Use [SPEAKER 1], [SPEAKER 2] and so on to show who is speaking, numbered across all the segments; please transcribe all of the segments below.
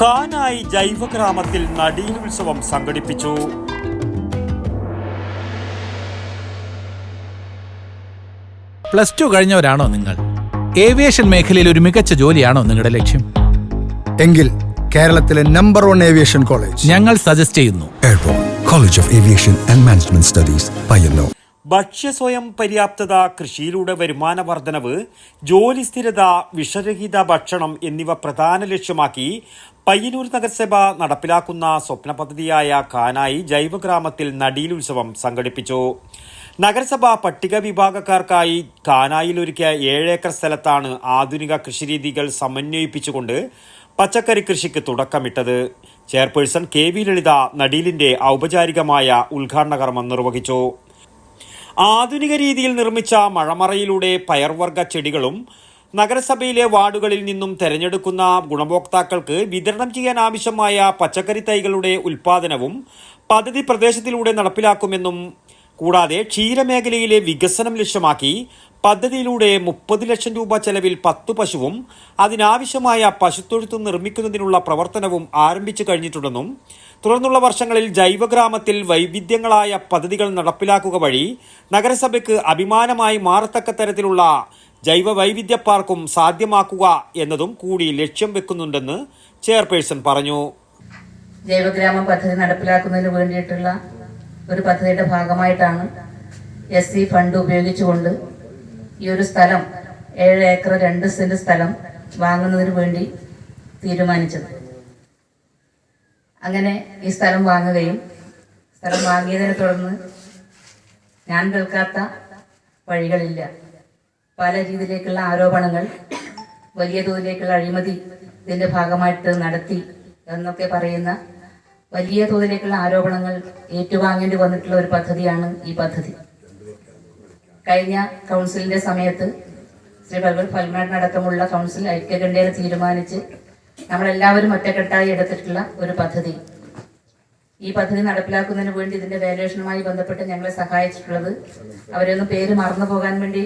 [SPEAKER 1] കാനായി ജൈവഗ്രാമത്തിൽ നടീലുത്സവം സംഘടിപ്പിച്ചു.
[SPEAKER 2] Plus two കഴിഞ്ഞവരാണോ നിങ്ങൾ? ഏവിയേഷൻ മേഖലയിൽ ഒരു മികച്ച ജോലിയാണോ നിങ്ങളുടെ ലക്ഷ്യം?
[SPEAKER 3] എങ്കിൽ കേരളത്തിലെ നമ്പർ വൺ ഏവിയേഷൻ കോളേജ്
[SPEAKER 2] ഞങ്ങൾ സജസ്റ്റ് ചെയ്യുന്നു.
[SPEAKER 4] College of of and management studies Studies, Payyanur.
[SPEAKER 1] ഭക്ഷ്യസ്വയം പര്യാപ്തത കൃഷിയിലൂടെ വരുമാന വർധനവ് ജോലി സ്ഥിരത വിഷരഹിത ഭക്ഷണം എന്നിവ പ്രധാന ലക്ഷ്യമാക്കി പയ്യന്നൂർ നഗരസഭ നടപ്പിലാക്കുന്ന സ്വപ്ന പദ്ധതിയായ കാനായി ജൈവഗ്രാമത്തിൽ നടീലുത്സവം സംഘടിപ്പിച്ചു. നഗരസഭ പട്ടിക വിഭാഗക്കാർക്കായി കാനായിൽ ഒരുക്കിയ ഏഴേക്കർ സ്ഥലത്താണ് ആധുനിക കൃഷിരീതികൾ സമന്വയിപ്പിച്ചുകൊണ്ട് പച്ചക്കറി കൃഷിക്ക് തുടക്കമിട്ടത്. ചെയർപേഴ്സൺ കെ വി ലളിത നടീലിന്റെ ഔപചാരികമായ ഉദ്ഘാടന കർമ്മം നിർവഹിച്ചു. ആധുനിക രീതിയിൽ നിർമ്മിച്ച മഴമറയിലൂടെ പയർവർഗ ചെടികളും നഗരസഭയിലെ വാർഡുകളിൽ നിന്നും തെരഞ്ഞെടുക്കുന്ന ഗുണഭോക്താക്കൾക്ക് വിതരണം ചെയ്യാൻ ആവശ്യമായ പച്ചക്കറി തൈകളുടെ ഉൽപാദനവും പദ്ധതി പ്രദേശത്തിലൂടെ നടപ്പിലാക്കുമെന്നും കൂടാതെ ക്ഷീരമേഖലയിലെ വികസനം ലക്ഷ്യമാക്കി പദ്ധതിയിലൂടെ മുപ്പത് ലക്ഷം രൂപ ചെലവിൽ പത്തു പശുവും അതിനാവശ്യമായ പശുത്തൊഴുത്തും നിർമ്മിക്കുന്നതിനുള്ള പ്രവർത്തനവും ആരംഭിച്ചു കഴിഞ്ഞിട്ടുണ്ടെന്നും തുടർന്നുള്ള വർഷങ്ങളിൽ ജൈവഗ്രാമത്തിൽ വൈവിധ്യങ്ങളായ പദ്ധതികൾ നടപ്പിലാക്കുക വഴി നഗരസഭയ്ക്ക് അഭിമാനമായി മാറത്തക്ക തരത്തിലുള്ള ജൈവ വൈവിധ്യ പാർക്കും സാധ്യമാക്കുക എന്നതും കൂടി ലക്ഷ്യം വെക്കുന്നുണ്ടെന്ന് ചെയർപേഴ്സൺ പറഞ്ഞു.
[SPEAKER 5] ജൈവഗ്രാമ പദ്ധതി നടപ്പിലാക്കുന്നതിന് വേണ്ടിയിട്ടുള്ള ഒരു പദ്ധതിയുടെ ഭാഗമായിട്ടാണ് എസ് സി ഫണ്ട് ഉപയോഗിച്ചുകൊണ്ട് ഈ ഒരു സ്ഥലം ഏഴ് ഏക്കർ രണ്ട് സെന്റ് സ്ഥലം വാങ്ങുന്നതിന് വേണ്ടി തീരുമാനിച്ചത്. അങ്ങനെ ഈ സ്ഥലം വാങ്ങുകയും സ്ഥലം വാങ്ങിയതിനെ തുടർന്ന് ഞാൻ കേൾക്കാത്ത വഴികളില്ല. പല രീതിയിലേക്കുള്ള ആരോപണങ്ങൾ വലിയ തോതിലേക്കുള്ള അഴിമതി ഇതിന്റെ ഭാഗമായിട്ട് നടത്തി എന്നൊക്കെ പറയുന്ന വലിയ തോതിലേക്കുള്ള ആരോപണങ്ങൾ ഏറ്റുവാങ്ങേണ്ടി വന്നിട്ടുള്ള ഒരു പദ്ധതിയാണ് ഈ പദ്ധതി. കഴിഞ്ഞ കൗൺസിലിന്റെ സമയത്ത് ശ്രീ ഭഗവൽ ഫൽമാൻ അടക്കമുള്ള കൗൺസിൽ ഐക്യകണ്ഠേന തീരുമാനിച്ച് നമ്മളെല്ലാവരും ഒറ്റക്കെട്ടായി എടുത്തിട്ടുള്ള ഒരു പദ്ധതി. ഈ പദ്ധതി നടപ്പിലാക്കുന്നതിന് വേണ്ടി ഇതിന്റെ വാല്യുവേഷനുമായി ബന്ധപ്പെട്ട് ഞങ്ങളെ സഹായിച്ചിട്ടുള്ളത് അവരെയൊന്നും പേര് മറന്നു പോകാൻ വേണ്ടി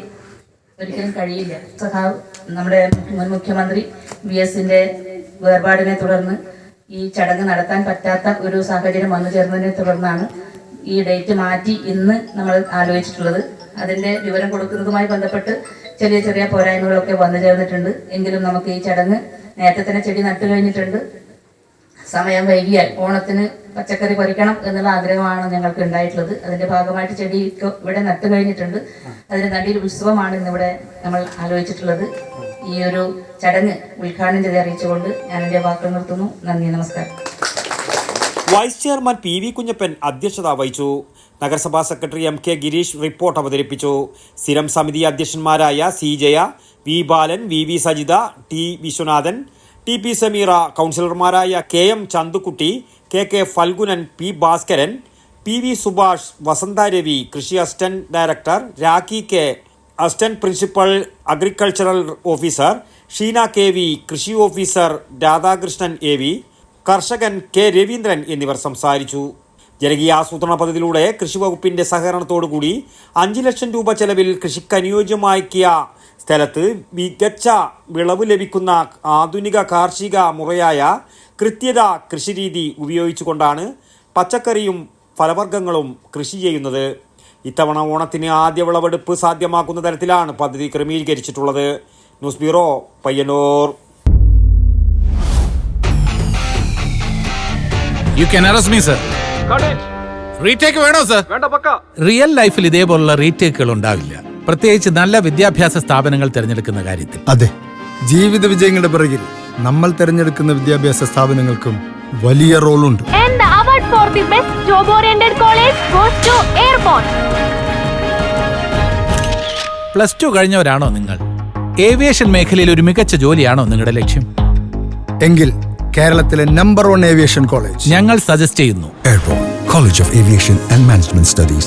[SPEAKER 5] ഒരിക്കലും കഴിയില്ല. സഹാവ് നമ്മുടെ മുൻ മുഖ്യമന്ത്രി വി എസിന്റെ വേർപാടിനെ തുടർന്ന് ഈ ചടങ്ങ് നടത്താൻ പറ്റാത്ത ഒരു സാഹചര്യം വന്നു ചേർന്നതിനെ തുടർന്നാണ് ഈ ഡേറ്റ് മാറ്റി ഇന്ന് നമ്മൾ ആലോചിച്ചിട്ടുള്ളത്. അതിന്റെ വിവരം കൊടുക്കുന്നതുമായി ബന്ധപ്പെട്ട് ചെറിയ ചെറിയ പോരായ്മകളൊക്കെ വന്നു ചേർന്നിട്ടുണ്ട്. എങ്കിലും നമുക്ക് ഈ ചടങ്ങ് നേരത്തെ തന്നെ ചെടി നട്ടു കഴിഞ്ഞിട്ടുണ്ട്. സമയം വൈകിയാൽ ഓണത്തിന് പച്ചക്കറി പറിക്കണം എന്നുള്ള ആഗ്രഹമാണ് ഞങ്ങൾക്ക് ഉണ്ടായിട്ടുള്ളത്. അതിന്റെ ഭാഗമായിട്ട് ചെടി ഇവിടെ നട്ടു കഴിഞ്ഞിട്ടുണ്ട്. അതിന്റെ നടിയിൽ ഉത്സവമാണ് ഇന്നിവിടെ നമ്മൾ ആലോചിച്ചിട്ടുള്ളത്. ഈ ഒരു ചടങ്ങ് ഉദ്ഘാടനം ചെയ്ത് അറിയിച്ചുകൊണ്ട് ഞാൻ എന്റെ വാക്കുകൾ നിർത്തുന്നു. നന്ദി നമസ്കാരം.
[SPEAKER 1] Vice chairman P V Kunhappan അധ്യക്ഷത വഹിച്ചു. നഗരസഭാ secretary M K Girish report അവതരിപ്പിച്ചു. സ്ഥിരം സമിതി അധ്യക്ഷന്മാരായ C Jaya V Balan V V Sajitha T Viswanathan T P Sameera കൗൺസിലർമാരായ K M Chanthukutty K K Phalgunan P Bhaskaran P V Subhash Vasantha Ravi കൃഷി assistant director Rakhi K assistant principal agricultural officer Sheena K V കൃഷി officer Radhakrishnan A V കർഷകൻ K Raveendran എന്നിവർ സംസാരിച്ചു. ജനകീയ ആസൂത്രണ പദ്ധതിയിലൂടെ കൃഷി വകുപ്പിന്റെ സഹകരണത്തോടുകൂടി അഞ്ച് ലക്ഷം രൂപ ചെലവിൽ കൃഷിക്ക് അനുയോജ്യമാക്കിയ സ്ഥലത്ത് മികച്ച വിളവ് ലഭിക്കുന്ന ആധുനിക കാർഷിക മുറയായ കൃത്യത കൃഷിരീതി ഉപയോഗിച്ചുകൊണ്ടാണ് പച്ചക്കറിയും ഫലവർഗങ്ങളും കൃഷി ചെയ്യുന്നത്. ഇത്തവണ ഓണത്തിന് ആദ്യ വിളവെടുപ്പ് സാധ്യമാക്കുന്ന തരത്തിലാണ് പദ്ധതി ക്രമീകരിച്ചിട്ടുള്ളത്. News bureau Payyanur.
[SPEAKER 2] You can arrest me sir retake വേണോ സർ റിയൽ ലൈഫിൽ ഇതേപോലുള്ള റീടേക്കുകൾ ഉണ്ടാവില്ല. പ്രത്യേകിച്ച് നല്ല വിദ്യാഭ്യാസ സ്ഥാപനങ്ങൾ തിരഞ്ഞെടുക്കുന്ന കാര്യത്തിൽ.
[SPEAKER 3] അതെ. ജീവിത വിജയങ്ങളുടെ പിറകിൽ നമ്മൾ തിരഞ്ഞെടുക്കുന്ന വിദ്യാഭ്യാസ സ്ഥാപനങ്ങൾക്കും വലിയ റോളുണ്ട്.
[SPEAKER 6] And the award for the best job oriented college goes to Airborne.
[SPEAKER 2] Plus two കഴിഞ്ഞവരാണോ നിങ്ങൾ? ഏവിയേഷൻ മേഖലയിൽ ഒരു മികച്ച ജോലിയാണോ നിങ്ങളുടെ ലക്ഷ്യം?
[SPEAKER 3] എങ്കിൽ കേരളത്തിലെ നമ്പർ വൺ ഏവിയേഷൻ കോളേജ്
[SPEAKER 2] ഞങ്ങൾ സജസ്റ്റ് ചെയ്യുന്നു.
[SPEAKER 4] Airborne College of Aviation and Management Studies.